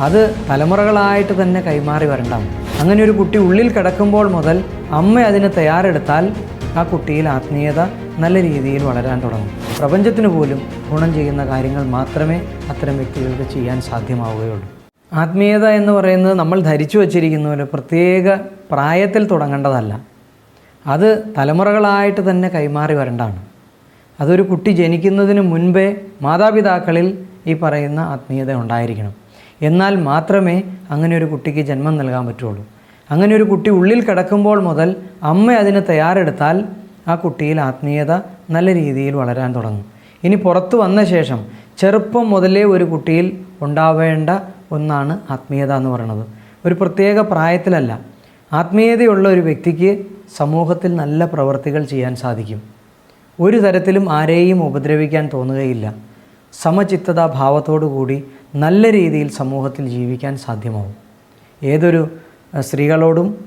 അത് തലമുറകളായിട്ട് തന്നെ കൈമാറി വരണ്ടാണ് അങ്ങനെ ഒരു കുട്ടി ഉള്ളിൽ കിടക്കുമ്പോൾ മുതൽ അമ്മ അതിന് തയ്യാറെടുത്താൽ ആ കുട്ടിയിൽ ആത്മീയത നല്ല രീതിയിൽ വളരാൻ തുടങ്ങും. പ്രപഞ്ചത്തിന് പോലും ഗുണം ചെയ്യുന്ന കാര്യങ്ങൾ മാത്രമേ അത്തരം വ്യക്തികൾക്ക് ചെയ്യാൻ സാധ്യമാവുകയുള്ളൂ. ആത്മീയത എന്ന് പറയുന്നത് നമ്മൾ ധരിച്ചു വച്ചിരിക്കുന്ന ഒരു പ്രത്യേക പ്രായത്തിൽ തുടങ്ങേണ്ടതല്ല. അത് തലമുറകളായിട്ട് തന്നെ കൈമാറി വരേണ്ടതാണ് അതൊരു കുട്ടി ജനിക്കുന്നതിന് മുൻപേ മാതാപിതാക്കളിൽ ഈ പറയുന്ന ആത്മീയത ഉണ്ടായിരിക്കണം. എന്നാൽ മാത്രമേ അങ്ങനെ ഒരു കുട്ടിക്ക് ജന്മം നൽകാൻ പറ്റുള്ളൂ. അങ്ങനെ ഒരു കുട്ടി ഉള്ളിൽ കിടക്കുമ്പോൾ മുതൽ അമ്മ അതിനെ തയ്യാറെടുത്താൽ ആ കുട്ടിയിൽ ആത്മീയത നല്ല രീതിയിൽ വളരാൻ തുടങ്ങും. ഇനി പുറത്തു വന്ന ശേഷം ചെറുപ്പം മുതലേ ഒരു കുട്ടിയിൽ ഉണ്ടാവേണ്ട ഒന്നാണ് ആത്മീയത എന്ന് പറയുന്നത്. ഒരു പ്രത്യേക പ്രായത്തിലല്ല. ആത്മീയതയുള്ള ഒരു വ്യക്തിക്ക് സമൂഹത്തിൽ നല്ല പ്രവർത്തികൾ ചെയ്യാൻ സാധിക്കും. ഒരു തരത്തിലും ആരെയും ഉപദ്രവിക്കാൻ തോന്നുകയില്ല. സമചിത്തതാ ഭാവത്തോടു കൂടി നല്ല രീതിയിൽ സമൂഹത്തിൽ ജീവിക്കാൻ സാധ്യമാവും. ഏതൊരു സ്ത്രീകളോടും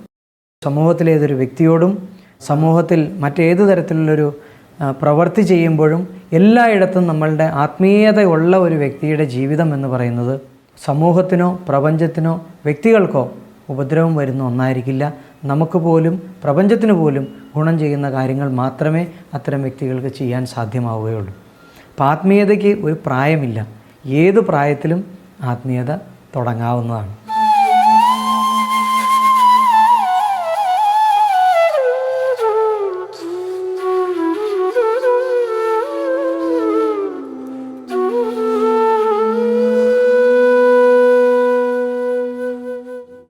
സമൂഹത്തിലെ ഏതൊരു വ്യക്തിയോടും സമൂഹത്തിൽ മറ്റേത് തരത്തിലുള്ളൊരു പ്രവൃത്തി ചെയ്യുമ്പോഴും എല്ലായിടത്തും നമ്മളുടെ ആത്മീയതയുള്ള ഒരു വ്യക്തിയുടെ ജീവിതം എന്ന് പറയുന്നത് സമൂഹത്തിനോ പ്രപഞ്ചത്തിനോ വ്യക്തികൾക്കോ ഉപദ്രവം വരുന്ന ഒന്നായിരിക്കില്ല. നമുക്ക് പോലും പ്രപഞ്ചത്തിന് പോലും ഗുണം ചെയ്യുന്ന കാര്യങ്ങൾ മാത്രമേ അത്തരം വ്യക്തികൾക്ക് ചെയ്യാൻ സാധ്യമാവുകയുള്ളൂ. അപ്പം ആത്മീയതയ്ക്ക് ഒരു പ്രായമില്ല. ഏത് പ്രായത്തിലും ആത്മീയത തുടങ്ങാവുന്നതാണ്.